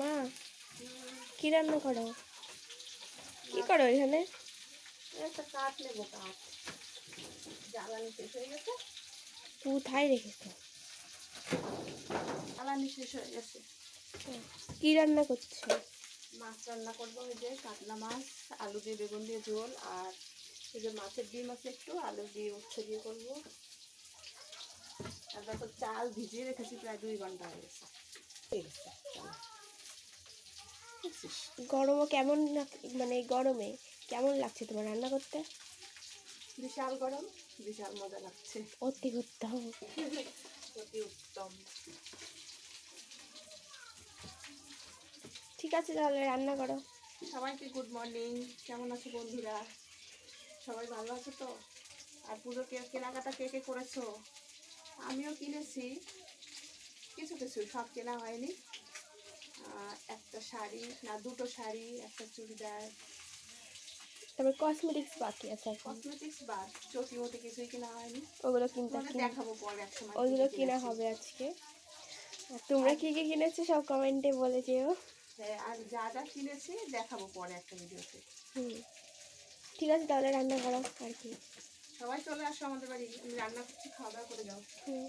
মা কি রান্না করো? কি করো এখানে? একটা কাঠ নেব কাঠ। জ্বালানি শেষ হয়ে গেছে। কোথায় রেখেছো? জ্বালানি শেষ হয়ে গেছে। কি রান্না করছ? মাছ রান্না করব ওই যে কাতলা মাছ আলু দিয়ে বেগুন দিয়ে ঝোল আর এই যে মাছের ডিম আছে একটু আলু দিয়ে উচ্ছে দিয়ে করব। আর দেখো চাল ভিজিয়ে রেখেছি প্রায় দুই ঘণ্টা হয়ে গেছে। চাল। দেখছিস? গরমও কেমন মানে গরমে কেমন লাগছে তোমার রান্না করতে? বিশাল গরম বিশাল মজা লাগছে। অতি হবে অতি উত্তম। ঠিক আছে তাহলে রান্না করো। সবাইকে গুড মর্নিং কেমন আছো বন্ধুরা? সবাই ভালো আছো তো? আর পুজো কে কেনাকাটা কে কে করেছ? আমিও কিনেছি। কিছু কিছু সব কেনা হয়নি। শাড়ি না দুটো শাড়ি একটা চুড়িদার। তারপর কসমেটিক্স বাকি আছে কসমেটিক্স বা চটি মটি কিছুই কেনা হয়নি। ওগুলো কিনতে দেখাবো পরে এক সময় ওইগুলো কিনা হবে আজকে। তোমরা কি কি কিনেছো সব কমেন্টে বলে যেও। হ্যাঁ আর যা যা কিনেছি দেখাবো পরে একটা ভিডিওতে। হুম। ঠিক আছে তাহলে রান্না করো আর কি। সবাই চলে আসো আমাদের বাড়ি আমি রান্না করছি খাওয়া দাওয়া করে যাও। হুম।